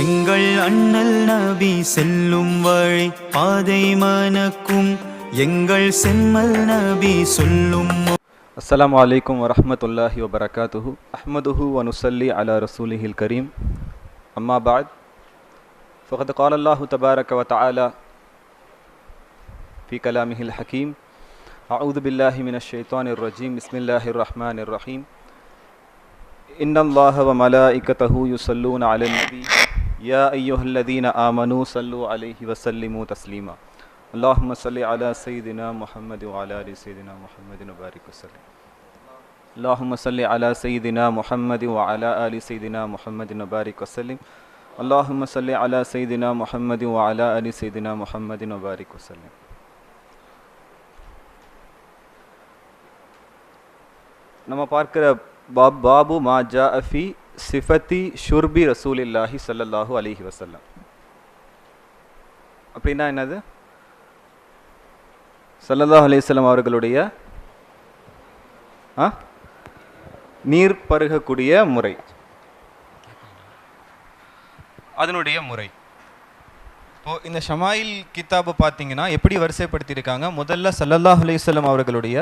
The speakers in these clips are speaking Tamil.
எங்கள் அண்ணல் நபி செல்லும் வழி பாதை மனக்கும் எங்கள் செம்மல் நபி சொல்லும் السلام عليكم ورحمة الله وبركاته أحمده ونصلي على رسوله الكريم أما بعد فقد قال الله تبارك وتعالى في كلامه الحكيم أعوذ بالله من الشيطان الرجيم بسم الله الرحمن الرحيم إن الله وملائكته يصلون على النبي يا أيها الذين آمنوا صلوا عليه وسلموا تسليما اللهم صل على سيدنا محمد وعلى آل سيدنا محمد وبارك وسلم اللهم صل على سيدنا محمد وعلى آل سيدنا محمد وبارك وسلم اللهم صل على سيدنا محمد وعلى آل سيدنا محمد وبارك وسلم நம்ம பார்க்கிற பாப் பாபு மா ஜா அஃபி சிஃபத்தி ஷுர்பி ரசூலில்லாஹி சல்லல்லாஹு அலிஹி வசல்லம் அப்படின்னா என்னது சல்லல்லாஹ் அலிஸ்லாம் அவர்களுடைய ஆ நீர் பருகக்கூடிய முறை அதனுடைய முறை இப்போ இந்த ஷமாயில் கித்தாபை பார்த்தீங்கன்னா எப்படி வரிசைப்படுத்தியிருக்காங்க முதல்ல சல்லல்லாஹ் அலைஹி அவர்களுடைய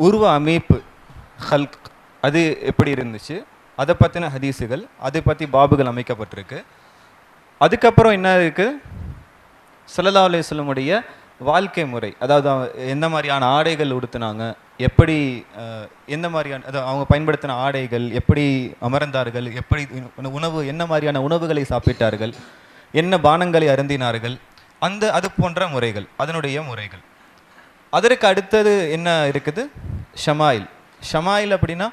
உருவ அமைப்பு ஹல்க் அது எப்படி இருந்துச்சு அதை பற்றின ஹதீஸுகள் அதை பற்றி பாபுகள் அமைக்கப்பட்டிருக்கு. அதுக்கப்புறம் என்ன இருக்குது சல்லல்லா அலையுடைய வாழ்க்கை முறை. அதாவது எந்த மாதிரியான ஆடைகள் உடுத்துனாங்க? எப்படி எந்த மாதிரியான அதாவது அவங்க பயன்படுத்தின ஆடைகள் எப்படி அமர்ந்தார்கள் எப்படி உணவு என்ன மாதிரியான உணவுகளை சாப்பிட்டார்கள் என்ன பானங்களை அருந்தினார்கள் அந்த அது போன்ற முறைகள் அதனுடைய முறைகள். அதற்கு அடுத்தது என்ன இருக்குது? ஷமாயில். ஷமாயில் அப்படின்னா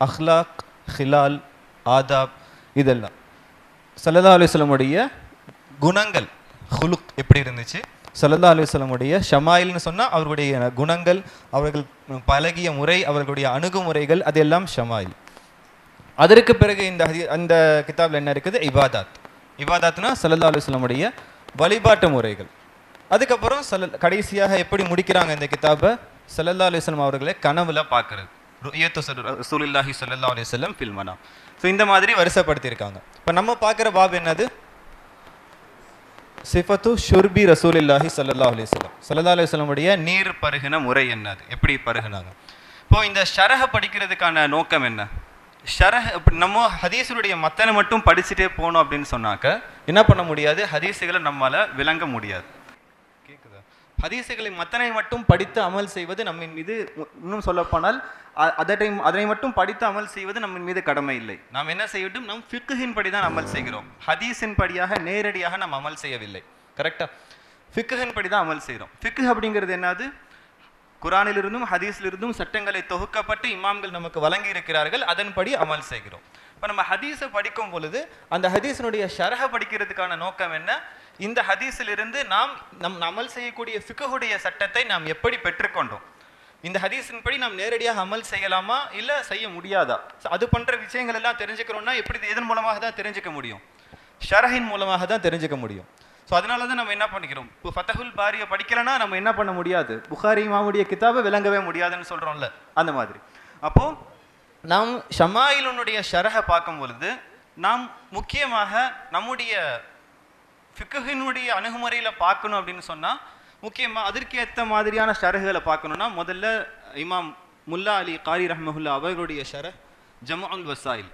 அஹ்லாக் ஹிலால் ஆதாப் இதெல்லாம். சல்லல்லா அலுவலமுடைய குணங்கள் ஹுலுக் எப்படி இருந்துச்சு? சல்லல்லா அலுவலமுடைய ஷமாயில்னு சொன்னால் அவர்களுடைய குணங்கள் அவர்கள் பழகிய முறை அவர்களுடைய அணுகுமுறைகள் அதெல்லாம் ஷமாயில். அதற்கு பிறகு இந்த அந்த கிதாபில் என்ன இருக்குது? இபாதாத். இபாதாத்னா சல்லல்லா அலுவலமுடைய வழிபாட்டு முறைகள். அதுக்கப்புறம் சல கடைசியாக எப்படி முடிக்கிறாங்க இந்த கிதாபை? சல்லல்லா அலுவலம் அவர்களை கனவுல பார்க்கறது. ருயத்து ரசூலில்லாஹி ஸல்லல்லாஹு அலி வஸல்லம் ஃபில்மனா ஸோ இந்த மாதிரி வரிசைப்படுத்தியிருக்காங்க. இப்போ நம்ம பார்க்குற பாப் என்னது? சிஃபத்து ஷுர்பி ரசூலில்லாஹி சல்லா அலி சொல்லம் சல்லா அலி சொல்லமுடைய நீர் பருகின முறை என்னது? எப்படி பருகினாங்க? இப்போ இந்த ஷரஹ படிக்கிறதுக்கான நோக்கம் என்ன? ஷரஹ் நம்ம ஹதீஸுடைய மத்தனை மட்டும் படிச்சுட்டே போனோம் அப்படின்னு சொன்னாக்க என்ன பண்ண முடியாது? ஹதீஸுகளை நம்மளால் விளங்க முடியாது. ஹதீசுகளை ஹதீஸுகளை மத்தனை மட்டும் படித்து அமல் செய்வது நம்மின் மீது இன்னும் சொல்லப்போனால் அ- அதனை அதனை மட்டும் படித்து அமல் செய்வது நம்மின் மீது கடமை இல்லை. நாம் என்ன செய்ய வேண்டும் நம் ஃபிக்குஹின் படி தான் அமல் செய்கிறோம். ஹதீஸின் படியாக நேரடியாக நாம் அமல் செய்யவில்லை. கரெக்டா ஃபிக்குஹின் படி தான் அமல் செய்கிறோம். ஃபிக்கு அப்படிங்கிறது என்னது? குரானிலிருந்தும் ஹதீஸிலிருந்தும் சட்டங்களை தொகுக்கப்பட்டு இமாம்கள் நமக்கு வழங்கி இருக்கிறார்கள் அதன்படி அமல் செய்கிறோம். இப்போ நம்ம ஹதீஸை படிக்கும் பொழுது அந்த ஹதீஸினுடைய ஷரஹ படிக்கிறதுக்கான நோக்கம் என்ன? இந்த ஹதீஸிலிருந்து நாம் நம் அமல் செய்யக்கூடிய ஃபிக்குடைய சட்டத்தை நாம் எப்படி பெற்றுக்கொண்டோம்? இந்த ஹதீஸின் படி நாம் நேரடியாக அமல் செய்யலாமா? இல்லை செய்ய முடியாதா? அது பண்ணுற விஷயங்கள் எல்லாம் தெரிஞ்சுக்கிறோம்னா எப்படி இது எதன் மூலமாக தான் தெரிஞ்சுக்க முடியும்? ஷரஹின் மூலமாக தான் தெரிஞ்சுக்க முடியும். ஸோ அதனால தான் நம்ம என்ன பண்ணிக்கிறோம்? இப்போ ஃபத்தஹுல் பாரியை படிக்கலைன்னா நம்ம என்ன பண்ண முடியாது? புகாரி மாவுடைய கிதாபை விளங்கவே முடியாதுன்னு சொல்கிறோம்ல அந்த மாதிரி. அப்போது நாம் ஷமாயிலுனுடைய ஷரகை பார்க்கும் பொழுது நாம் முக்கியமாக நம்முடைய ஃபிக்குஹினுடைய அணுகுமுறையில் பார்க்கணும் அப்படின்னு சொன்னால் முக்கியமாக அதற்கு ஏற்ற மாதிரியான ஷரகுகளை பார்க்கணுன்னா முதல்ல இமாம் முல்லா அலி காரி ரஹமஹுல்லா அவர்களுடைய ஷர ஜமால் வசாயில்.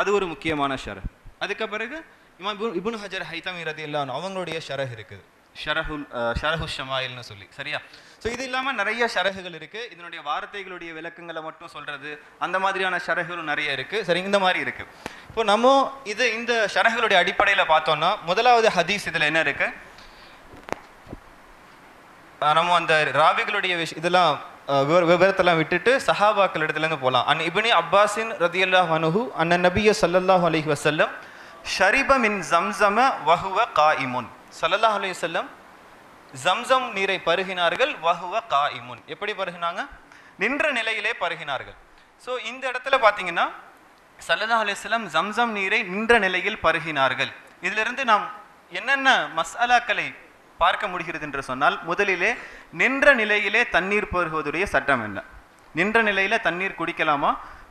அது ஒரு முக்கியமான ஷர அதுக்கு பிறகு இமாம் இபுன் ஹஜர் ஹஜர் ஹைத்தமி இல்லான்னு அவங்களுடைய ஷரஹ் இருக்குது. ஷரஹுல் ஷரஹு ஷமாயில்னு சொல்லி. சரியா? ஸோ இது இல்லாமல் நிறைய ஷரகுகள் இருக்குது இதனுடைய வார்த்தைகளுடைய விளக்கங்களை மட்டும் சொல்கிறது அந்த மாதிரியான ஷரகுகளும் நிறைய இருக்குது சரி இந்த மாதிரி இருக்குது இப்போ நம்ம இது இந்த ஷரகுகளுடைய அடிப்படையில் பார்த்தோம்னா முதலாவது ஹதீஸ் இதில் என்ன இருக்குது நம்ம அந்த ராவிகளுடைய விஷ் இதெல்லாம் விவரத்தெல்லாம் விட்டுட்டு சஹாபாக்கள் இடத்துலேருந்து போகலாம் அன் இபினி அப்பாஸின் ரதியல்லாஹ் அனுஹு அண்ணன் நபிய சல்லல்லாஹ் அலஹி வசல்லம் ஷரிப மின் ஜம்சம வஹுவ இமுன் சல்லல்லாஹ் அலி செல்லம் ஜம்சம் நீரை பருகினார்கள் வஹுவ காயிமுன். எப்படி பருகினாங்க? நின்ற நிலையிலே பருகினார்கள். ஸோ இந்த இடத்துல பார்த்தீங்கன்னா சல்லல்லா அலிஸ்லம் ஜம்சம் நீரை நின்ற நிலையில் பருகினார்கள். இதிலிருந்து நாம் என்னென்ன மசாலாக்களை பார்க்க முடிகிறது என்று சொன்னால் முதலிலே நின்ற நிலையிலே தண்ணீர் பருகுவதுடைய சட்டம் என்ன? நின்ற நிலையில் தண்ணீர் குடிக்கலாமா?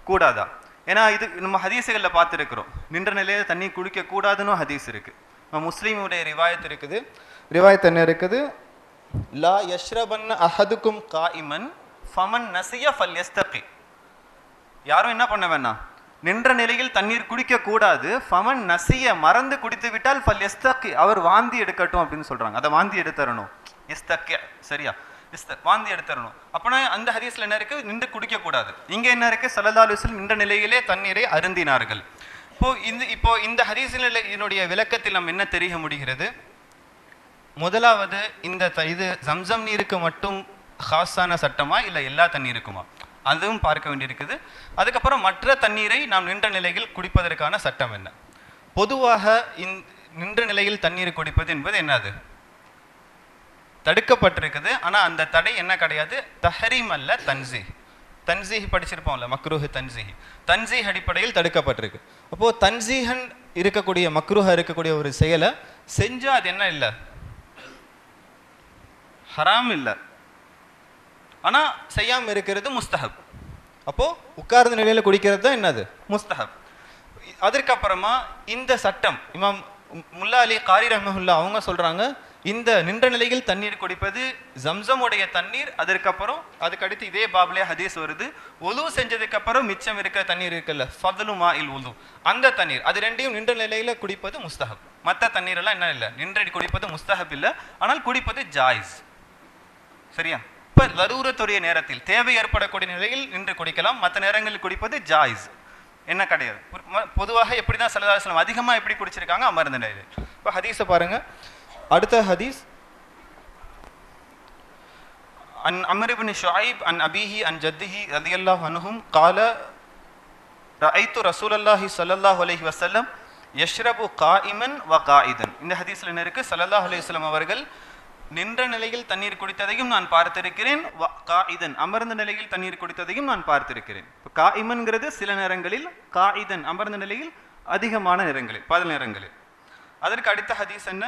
கூடாதா? ஏன்னா இது நம்ம ஹதீஸுகளில் பார்த்துருக்குறோம். நின்ற நிலையில் தண்ணீர் குடிக்கக்கூடாதுன்னு ஹதீஸ் இருக்கு. முஸ்லீமுடைய ரிவாயத் இருக்குது. ரிவாயத் என்ன இருக்குது? லா யஷ்ரபன்ன அஹதுக்கும் காயிமன் ஃபமன் நசிய ஃபல் யஸ்தகி யாரும் என்ன பண்ண வேணாம் நின்ற நிலையில் தண்ணீர் குடிக்க கூடாது. ஃபமன் நசிய மறந்து குடித்து விட்டால் ஃபல் எஸ்தக்கி அவர் வாந்தி எடுக்கட்டும் அப்படின்னு சொல்றாங்க. அதை வாந்தி எடுத்தரணும். எஸ்தக்க சரியா? எஸ்த வாந்தி எடுத்தரணும். அப்பனா அந்த ஹதீஸ்ல என்ன இருக்கு? நின்று குடிக்க கூடாது. இங்க என்ன இருக்கு? சல்லல்லாஹு அலைஹி வஸல்லம் நின்ற நிலையிலே தண்ணீரை அருந்தினார்கள். இப்போ இந்த இப்போ இந்த ஹதீஸில் இதனுடைய விளக்கத்தில் நம்ம என்ன தெரிய முடிகிறது? முதலாவது இந்த த- இது ஜம்சம் நீருக்கு மட்டும் ஹாஸான சட்டமா இல்லை எல்லா தண்ணீருக்குமா? அதுவும் பார்க்க வேண்டியிருக்குது. அதுக்கப்புறம் மற்ற தண்ணீரை நாம் நின்ற நிலையில் குடிப்பதற்கான சட்டம் என்ன? பொதுவாக இந் நின்ற நிலையில் தண்ணீர் குடிப்பது என்பது என்னது? தடுக்கப்பட்டிருக்குது. ஆனால் அந்த தடை என்ன கிடையாது? தஹரீம் அல்ல தன்சி தன்சீஹ் படிச்சிருப்போம்ல மக்ரூஹ் தன்சீஹ். தன்சீஹ் அடிப்படையில் தடுக்கப்பட்டிருக்கு. அப்போ தன்சீஹன் இருக்கக்கூடிய மக்ரூஹா இருக்கக்கூடிய ஒரு செயலை செஞ்சா அது என்ன இல்லை? ஹராம் இல்லை. ஆனா செய்யாம இருக்கிறது முஸ்தஹப். அப்போ உட்கார்ந்த நிலையில குடிக்கிறது தான் என்னது? முஸ்தஹப். அதற்கப்புறமா இந்த சட்டம் இமாம் முல்லா அலி காரி ரஹமஹுல்லா அவங்க சொல்றாங்க இந்த நின்ற நிலையில் தண்ணீர் குடிப்பது ஜம்சமுடைய தண்ணீர் அதற்கப்புறம் அதுக்கடுத்து இதே பாபிலே ஹதீஸ் வருது. ஒலு செஞ்சதுக்கு அப்புறம் மிச்சம் இருக்கிற தண்ணீர் இருக்குல்ல ஃபதலு மா இல் உலு அந்த தண்ணீர் அது ரெண்டையும் நின்ற நிலையில குடிப்பது முஸ்தஹப். மற்ற தண்ணீர் எல்லாம் என்ன இல்லை நின்று குடிப்பது முஸ்தஹப் இல்லை. ஆனால் குடிப்பது ஜாய்ஸ். சரியா? இப்போ லரூரத்துடைய நேரத்தில் தேவை ஏற்படக்கூடிய நிலையில் நின்று குடிக்கலாம் மற்ற நேரங்களில் குடிப்பது ஜாய்ஸ். என்ன கிடையாது. பொதுவாக எப்படி தான் சல்லல்லாஹு அதிகமாக எப்படி குடிச்சிருக்காங்க அமர்ந்த நிலையில். இப்போ ஹதீஸை பாருங்கள் அடுத்த ஹதீஸ் an Amar Ibn Shuaib an அபிஹி an ஜத்திஹி ரலியல்லாஹு அன்ஹும் قال ரஐத்து ரசூலல்லாஹி ஸல்லல்லாஹு அலைஹி வஸல்லம் யஷ்ரபு காயிமன் வ காயிதன் இந்த ஹதீஸ்ல என்ன இருக்கு ஸல்லல்லாஹு அலைஹி வஸல்லம் அவர்கள் நின்ற நிலையில் தண்ணீர் குடித்ததையும் நான் பார்த்திருக்கிறேன் வ காயிதன் அமர்ந்த நிலையில் தண்ணீர் குடித்ததையும் நான் பார்த்திருக்கிறேன் இப்போ காயிமன்கிறது சில நேரங்களில் காயிதன் அமர்ந்த நிலையில் அதிகமான நேரங்களில் பல நேரங்களில் அதற்கு அடுத்த ஹதீஸ் என்ன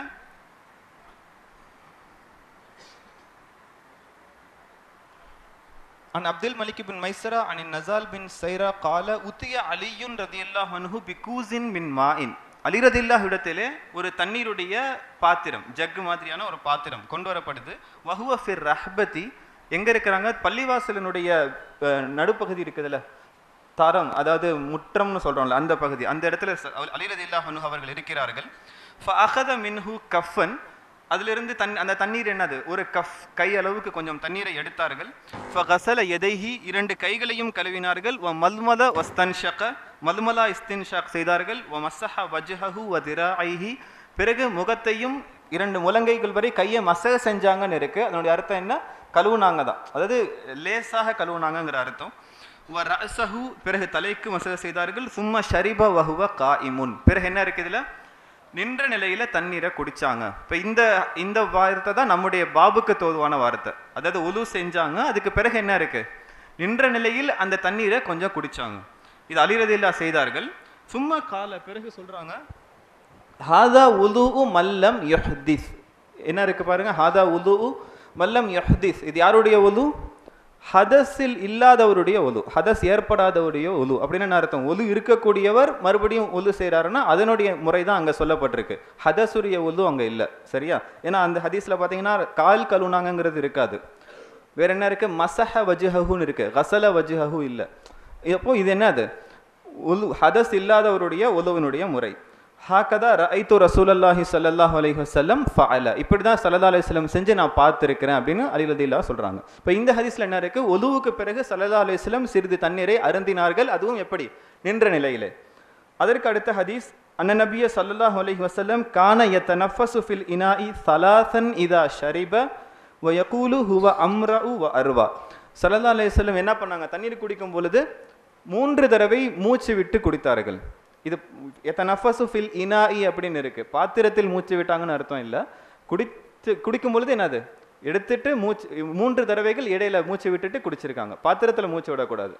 عن عبد الملك بن ميسرة عن النزال بن سيرة قال أتي علي رضي الله عنه بكوز من ماء அலி ரதில்லாஹ் இடத்திலே ஒரு தண்ணீருடைய பாத்திரம் ஜக்கு மாதிரியான ஒரு பாத்திரம் கொண்டு வரப்படுது வஹுவ ஃபிர் ரஹ்பதி எங்க இருக்கிறாங்க பள்ளிவாசலினுடைய அஹ், நடுப்பகுதி இருக்குதுல்ல தரம் அதாவது முற்றம்னு சொல்றோம்ல அந்த பகுதி அந்த இடத்துல ச- அலி ரதில்லாஹ் அன்ஹு அவர்கள் இருக்கிறார்கள் ஃபஅகத மின்ஹு கஃபன் அதிலிருந்து தன் அந்த தண்ணீர் என்னது? ஒரு கஃப் கை அளவுக்கு கொஞ்சம் தண்ணீரை எடுத்தார்கள். ஃபகசல எதைஹி இரண்டு கைகளையும் கழுவினார்கள். வ மல்மல வஸ்தன்ஷக மல்மலா இஸ்தின்ஷாக் செய்தார்கள். வ மசஹ வஜ்ஹஹு வ திராஐஹி பிறகு முகத்தையும் இரண்டு முழங்கைகள் வரை கையை மசக செஞ்சாங்கன்னு இருக்குது அதனுடைய அர்த்தம் என்ன? கழுவுனாங்க தான். அதாவது லேசாக கழுவுனாங்கங்கிற அர்த்தம். வ ரசஹு பிறகு தலைக்கு மசக செய்தார்கள். சும்மா ஷரிப வஹுவ காயிமுன். பிறகு என்ன இருக்குது இதில்? நின்ற நிலையில தண்ணீரை குடிச்சாங்க. இப்போ இந்த இந்த வார்த்தை தான் நம்முடைய பாபுக்கு தோதுவான வார்த்தை. அதாவது உலு செஞ்சாங்க அதுக்கு பிறகு என்ன இருக்கு? நின்ற நிலையில் அந்த தண்ணீரை கொஞ்சம் குடிச்சாங்க. இது அலிரதில்லா செய்தார்கள். சும்மா கால பிறகு சொல்றாங்க ஹாதா உலு மல்லம் யஹ்திஸ். என்ன இருக்கு பாருங்க ஹாதா உலு மல்லம் யஹ்திஸ். இது யாருடைய உலு? ஹதஸில் இல்லாதவருடைய ஒலு ஹதஸ் ஏற்படாதவருடைய ஒலு அப்படின்னு என்ன அர்த்தம்? ஒலு இருக்கக்கூடியவர் மறுபடியும் ஒலு செய்கிறாருன்னா அதனுடைய முறை தான் அங்கே சொல்லப்பட்டிருக்கு. ஹதஸுடைய ஒலு அங்கே இல்லை. சரியா? ஏன்னா அந்த ஹதீஸில் பார்த்தீங்கன்னா கால் கழுவுனாங்கங்கிறது இருக்காது. வேற என்ன இருக்குது மசஹ வஜுஹுன்னு இருக்குது கசல வஜுஹு இல்லை. அப்போ இது என்னது? ஒலு ஹதஸ் இல்லாதவருடைய ஒலுவினுடைய முறை. ஹாக்கதா ரைத்து ரசூலல்லாஹி சல்லாஹ் அலைஹி வஸல்லம் ஃபஅல. இப்படி தான் சல்லா அலைஹி செஞ்சு நான் பார்த்துருக்கிறேன் அப்படின்னு அலிலதில்லா சொல்கிறாங்க இப்போ இந்த ஹதீஸில் என்ன இருக்குது ஒலுவுக்கு பிறகு சல்லா அலைஹி சிறிது தண்ணீரை அருந்தினார்கள். அதுவும் எப்படி? நின்ற நிலையில். அதற்கு அடுத்த ஹதீஸ் அன்ன நபிய ஸல்லல்லாஹு அலைஹி வசல்லம் கான யத்தனஃபஸு ஃபில் இனாஇ சலாசன் இதா ஷரிப வ யகூலு ஹுவ உ வ அர்வா. சல்லா அலைஹி என்ன பண்ணாங்க? தண்ணீர் குடிக்கும் பொழுது மூன்று தடவை மூச்சு விட்டு குடித்தார்கள். இது எத்தனஃபசு ஃபில் இனாஇ அப்படின்னு இருக்குது பாத்திரத்தில் மூச்சு விட்டாங்கன்னு அர்த்தம் இல்லை. குடித்து குடிக்கும் பொழுது என்னது? எடுத்துட்டு மூச்சு மூன்று தடவைகள் இடையில மூச்சு விட்டுட்டு குடிச்சிருக்காங்க. பாத்திரத்தில் மூச்சு விடக்கூடாது.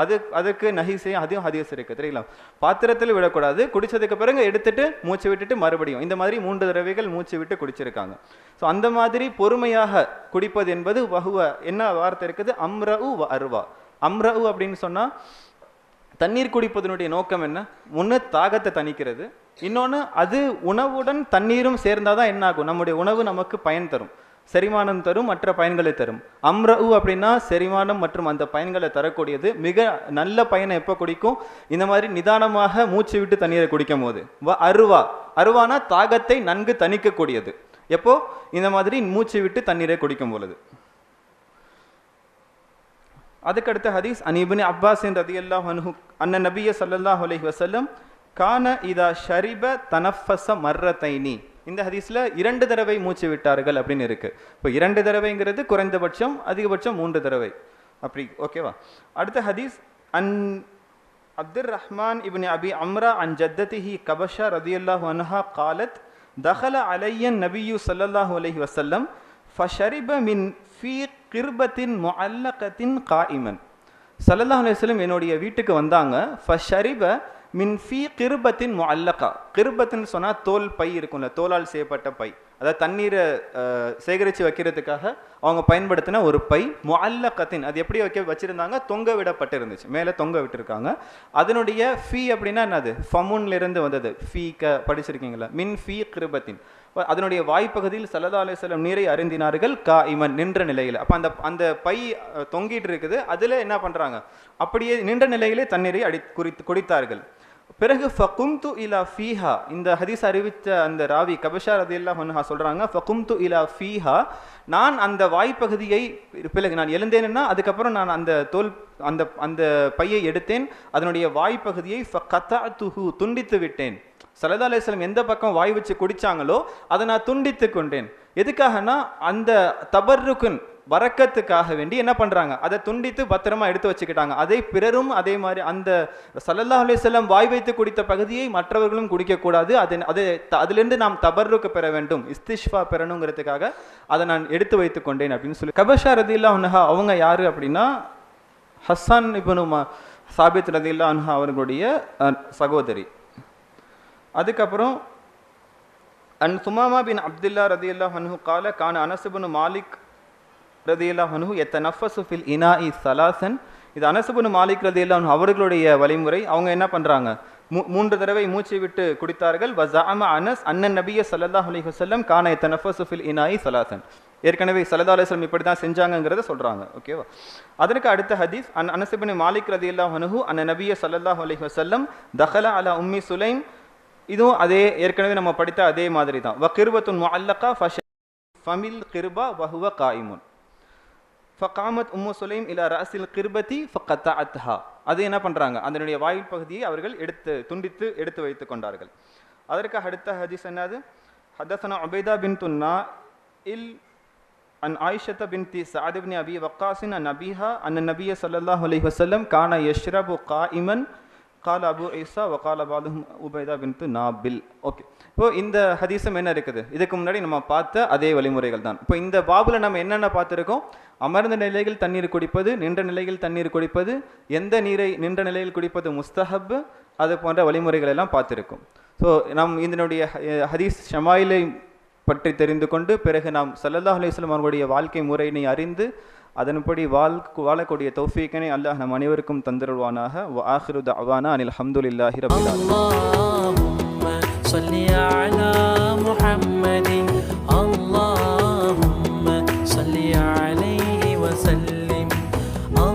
அது அதுக்கு நஹீஸே அதையும் ஹதீஸ் இருக்குது தெரியலாம் பாத்திரத்தில் விடக்கூடாது. குடித்ததுக்கு பிறகு எடுத்துட்டு மூச்சு விட்டுட்டு மறுபடியும். இந்த மாதிரி மூன்று தடவைகள் மூச்சு விட்டு குடிச்சிருக்காங்க. ஸோ அந்த மாதிரி பொறுமையாக குடிப்பது என்பது வஹுவ என்ன வார்த்தை இருக்குது? அம்ரவு அருவா. அம்ரவு அப்படின்னு சொன்னால் தண்ணீர் குடிப்பதனுடைய நோக்கம் என்ன? ஒன்று தாகத்தை தணிக்கிறது. இன்னொன்று அது உணவுடன் தண்ணீரும் சேர்ந்தாதான் என்ன ஆகும் நம்முடைய உணவு நமக்கு பயன் தரும். செரிமானம் தரும் மற்ற பயன்களை தரும். அம்ரவு அப்படின்னா செரிமானம் மற்றும் அந்த பயன்களை தரக்கூடியது. மிக நல்ல பயனை எப்போ குடிக்கும்? இந்த மாதிரி நிதானமாக மூச்சு விட்டு தண்ணீரை குடிக்கும் போது வ அருவா. அருவானா தாகத்தை நன்கு தணிக்கக்கூடியது. எப்போ? இந்த மாதிரி மூச்சு விட்டு தண்ணீரை குடிக்கும் பொழுது அதுக்கடுத்த ஹதீஸ் அனிபின் அப்பாஸின் ரதியல்லாஹ் அன்ஹு அன்ன நபிய சல்லாஹ் அலஹி வசல்லம் கான இதா ஷரிப தனஃபச மர்ரத்தைனி இந்த ஹதீஸில் இரண்டு தடவை மூச்சு விட்டார்கள் அப்படின்னு இருக்குது இப்போ இரண்டு தடவைங்கிறது குறைந்தபட்சம் அதிகபட்சம் மூன்று தடவை. அப்படி ஓகேவா? அடுத்த ஹதீஸ் அன் அப்துர் ரஹ்மான் இப்னு அபி அம்ரா அன் ஜத்ததிஹி கபஷா ரதியல்லாஹு அன்ஹா காலத் தஹல அலையன் நபியு ஸல்லல்லாஹு அலஹி வசல்லம் ஃபஷரிப மின் ஃபீ கிர்பத்தின் முஅல்லகத்தின் காயிமன் ஸல்லல்லாஹு அலைஹி வஸல்லம் என்னுடைய வீட்டுக்கு வந்தாங்க. ஃபஷரிப மின் ஃபீ கிருபத்தின் முஅல்லகா கிருபத்தின்னு சொன்னால் தோல் பை இருக்கும்ல தோலால் செய்யப்பட்ட பை. அதாவது தண்ணீரை சேகரித்து வைக்கிறதுக்காக அவங்க பயன்படுத்தின ஒரு பை முஅல்லகத்தின் அது எப்படி வைக்க வச்சுருந்தாங்க? தொங்க விடப்பட்டு இருந்துச்சு மேலே தொங்க விட்டுருக்காங்க. அதனுடைய ஃபீ அப்படின்னா என்னது? ஃபமுன்லேருந்து வந்தது. ஃபீ க படிச்சிருக்கீங்களா? மின் ஃபீ கிருபத்தின். அதனுடைய வாய்ப்பகுதியில் சலதாலே அலிஸ்லம் நீரை அருந்தினார்கள் கா இமன் நின்ற நிலையில். அப்போ அந்த அந்த பை தொங்கிட்டு இருக்குது. அதில் என்ன பண்ணுறாங்க அப்படியே நின்ற நிலையிலே தண்ணீரை அடி குறித்து குடித்தார்கள். பிறகு ஃபகும்து இலா ஃபீஹா. இந்த ஹதீஸ் அறிவித்த அந்த ராவி கபஷா ரதியல்லா சொல்கிறாங்க ஃபகும் து இலா ஃபீஹா. நான் அந்த வாய்ப்பகுதியை பிறகு நான் எழுந்தேன்னா அதுக்கப்புறம் நான் அந்த தோல் அந்த அந்த பையை எடுத்தேன். அதனுடைய வாய்ப்பகுதியை ஃபகதஅதுஹு துண்டித்து விட்டேன். சலதா அலிஸ்லம் எந்த பக்கம் வாய் வச்சு குடிச்சாங்களோ அதை நான் துண்டித்து கொண்டேன். எதுக்காகனா அந்த தபர்ருக்குன் வரக்கத்துக்காக வேண்டி என்ன பண்றாங்க? அதை துண்டித்து பத்திரமா எடுத்து வச்சுக்கிட்டாங்க. அதை பிறரும் அதே மாதிரி அந்த சல்லல்லா அலைஹி வாய் வைத்து குடித்த பகுதியை மற்றவர்களும் குடிக்கக்கூடாது. அது அது த- அதிலிருந்து நாம் தபர்ருக்கு பெற வேண்டும். இஸ்திஷ்ஃபா பெறணுங்கிறதுக்காக அதை நான் எடுத்து வைத்து கொண்டேன் அப்படின்னு சொல்லி. கபஷா ரதில்லா உன்னஹா அவங்க யாரு அப்படின்னா ஹஸ்ஸான் இப்னு சாபித் ரதில்லா அன்ஹா அவர்களுடைய சகோதரி. அதுக்கப்புறம் அன் சுமாமா பின் அப்துல்லா ரதியல்லா அன்ஹு கால கான அனசுபனு மாலிக் ரதியல்லாஹனு அன்ஹு எத்த நஃபசு ஃபில் இனா இ சலாசன். இது அனசுபனு மாலிக் ரதியல்லா அவர்களுடைய வழிமுறை. அவங்க என்ன பண்ணுறாங்க மூ மூன்று தடவை மூச்சு விட்டு குடித்தார்கள். வஸஅம அனஸ் அண்ணன் நபிய ஸல்லல்லாஹு அலைஹி வஸல்லம் கான எத்த நஃபசு ஃபில் இனா இ சலாசன். ஏற்கனவே சல்லா அலிஸ்லம் இப்படி தான் செஞ்சாங்கங்கிறத சொல்கிறாங்க ஓகேவா? அதற்கு அடுத்த ஹதீஸ் அன் அனசிபின் மாலிக் ரதியல்லாஹு ஹனுஹு அன்ன நபிய ஸல்லல்லாஹு அலைஹி வஸல்லம் தஹல அலா உம்மி சுலைம். இதுவும் அதே ஏற்கனவே நம்ம படித்த அதே மாதிரி தான். வ கிருபத்துன் முஅல்லகா ஃபஷ் ஃபமில் கிருபா வஹுவ காயிமுன். ஃபகாமத் உம்மு சுலைம் இல்லா ரசில் கிர்பதி ஃபக்கத்தா அத்ஹா அதை என்ன பண்ணுறாங்க அதனுடைய வாயில் பகுதியை அவர்கள் எடுத்து துண்டித்து எடுத்து வைத்து கொண்டார்கள். அதற்கு அடுத்த ஹதீஸ் என்னது? ஹதசனா அபேதா பின் துன்னா இல் அன் ஆயிஷத்த பின் தி சாதிபின் அபி வக்காசின் அன் அபிஹா அன் நபிய சல்லாஹ் அலி வசல்லம் கானா யஷ்ரபு கா இமன் கால் அபு ஐசா வக்கால் அபாலும் உபேதா பின் து நாபில் ஓகே. இப்போ இந்த ஹதீசம் என்ன இருக்குது? இதுக்கு முன்னாடி நம்ம பார்த்த அதே வழிமுறைகள் தான். இப்போ இந்த பாபில் நம்ம என்னென்ன பார்த்துருக்கோம்? அமர்ந்த நிலையில் தண்ணீர் குடிப்பது நின்ற நிலையில் தண்ணீர் குடிப்பது எந்த நீரை நின்ற நிலையில் குடிப்பது முஸ்தஹப் அது போன்ற வழிமுறைகள் எல்லாம் பார்த்துருக்கோம். ஸோ நம் இதனுடைய ஹதீஸ் ஷமாயிலை பற்றி தெரிந்து கொண்டு பிறகு நாம் சல்லல்லாஹ் அலைஹி அவர்களுடைய வாழ்க்கை முறையினை அறிந்து அதன்படி வாழ் வாழக்கூடிய தௌஃபீக்கனை அல்லாஹ் நம் அனைவருக்கும் தந்திருவானாக. ஆஹிரு அவானா அனில் ஹம்துலில்லாஹி ரபில்